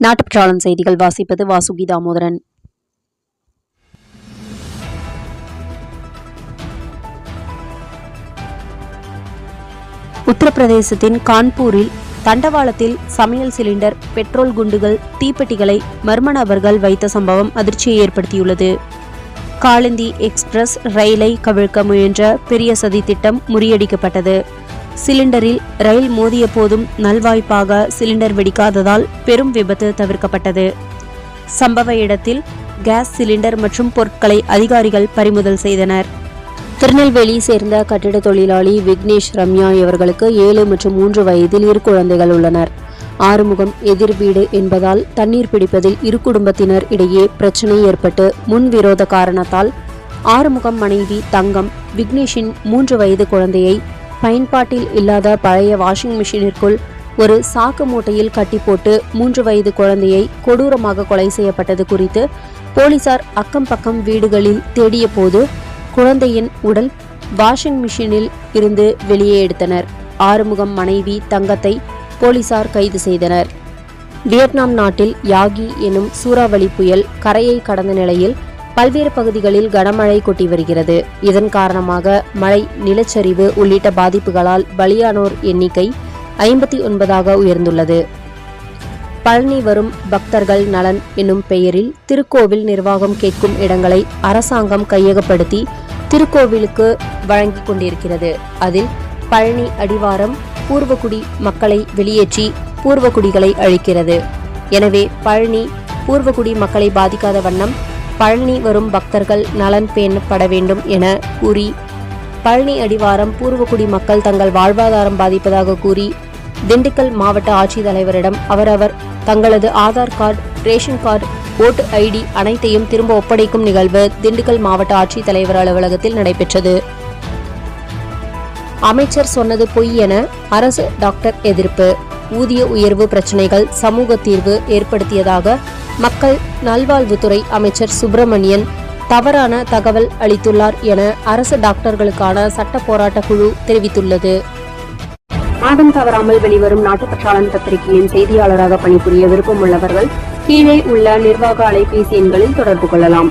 நாட்டுப்பற்றாளன் செய்திகள் வாசிப்பது வாசுகி தாமோதரன் உத்தரப்பிரதேசத்தின் கான்பூரில் தண்டவாளத்தில் சமையல் சிலிண்டர் பெட்ரோல் குண்டுகள் தீப்பெட்டிகளை மர்ம நபர்கள் வைத்த சம்பவம் அதிர்ச்சியை ஏற்படுத்தியுள்ளது. காலந்தி எக்ஸ்பிரஸ் ரயிலை கவிழ்க்க முயன்ற பெரிய சதி திட்டம் முறியடிக்கப்பட்டது. சிலிண்டரில் ரயில் மோதிய போதும் நல்வாய்ப்பாக சிலிண்டர் வெடிக்காததால் பெரும் விபத்து தவிர்க்கப்பட்டது. சம்பவ இடத்தில் கேஸ் சிலிண்டர் மற்றும் பொருட்களை அதிகாரிகள் பறிமுதல் செய்தனர். திருநெல்வேலியை சேர்ந்த கட்டிட தொழிலாளி விக்னேஷ் ரம்யா இவர்களுக்கு ஏழு மற்றும் மூன்று வயதில் இரு குழந்தைகள் உள்ளனர். ஆறுமுகம் எதிர் வீடு என்பதால் தண்ணீர் பிடிப்பதில் இரு குடும்பத்தினர் இடையே பிரச்சனை ஏற்பட்டு முன்விரோத காரணத்தால் ஆறுமுகம் மனைவி தங்கம் விக்னேஷின் மூன்று வயது குழந்தையை பயன்பாட்டில் இல்லாத பழைய வாஷிங் மிஷினிற்குள் ஒரு சாக்கு மூட்டையில் கட்டி போட்டு மூன்று வயது குழந்தையை கொடூரமாக கொலை செய்யப்பட்டது குறித்து போலீசார் அக்கம் பக்கம் வீடுகளில் தேடிய போது குழந்தையின் உடல் வாஷிங் மிஷினில் இருந்து வெளியே எடுத்தனர். ஆறுமுகம் மனைவி தங்கத்தை போலீசார் கைது செய்தனர். வியட்நாம் நாட்டில் யாகி எனும் சூறாவளி புயல் கரையை கடந்த நிலையில் பல்வேறு பகுதிகளில் கனமழை கொட்டி வருகிறது. இதன் காரணமாக மழை நிலச்சரிவு உள்ளிட்ட பாதிப்புகளால் பலியானோர் எண்ணிக்கை ஐம்பத்தி ஒன்பதாக உயர்ந்துள்ளது. பழனி வரும் பக்தர்கள் நலன் என்னும் பெயரில் திருக்கோவில் நிர்வாகம் கேட்கும் இடங்களை அரசாங்கம் கையகப்படுத்தி திருக்கோவிலுக்கு வழங்கிக் கொண்டிருக்கிறது. அதில் பழனி அடிவாரம் பூர்வகுடி மக்களை வெளியேற்றி பூர்வகுடிகளை அழிக்கிறது. எனவே பழனி பூர்வகுடி மக்களை பாதிக்காத வண்ணம் பழனி வரும் பக்தர்கள் நலன் பேணப்பட வேண்டும் என கூறி பழனி அடிவாரம் பூர்வகுடி மக்கள் தங்கள் வாழ்வாதாரம் பாதிப்பதாக கூறி திண்டுக்கல் மாவட்ட ஆட்சித்தலைவரிடம் அவரவர் தங்களது ஆதார் கார்டு ரேஷன் கார்டு ஓட்டு ஐடி அனைத்தையும் திரும்ப ஒப்படைக்கும் நிகழ்வு திண்டுக்கல் மாவட்ட ஆட்சித்தலைவர் அலுவலகத்தில் நடைபெற்றது. அமைச்சர் சொன்னது பொய் என அரசு டாக்டர் எதிர்ப்பு. ஊதிய உயர்வு பிரச்சினைகள் சமூக தீர்வு ஏற்படுத்தியதாக மக்கள் நல்வாழ்வுத்துறை அமைச்சர் சுப்பிரமணியன் தவறான தகவல் அளித்துள்ளார் என அரசு டாக்டர்களுக்கான சட்ட போராட்ட குழு தெரிவித்துள்ளது. மாதம் தவறாமல் வெளிவரும் நாட்டுப்பற்றாளன் பத்திரிகையின் செய்தியாளராக பணிபுரிய விருப்பமுள்ளவர்கள் கீழே உள்ள நிர்வாக அலைபேசி எண்களில் தொடர்பு கொள்ளலாம்.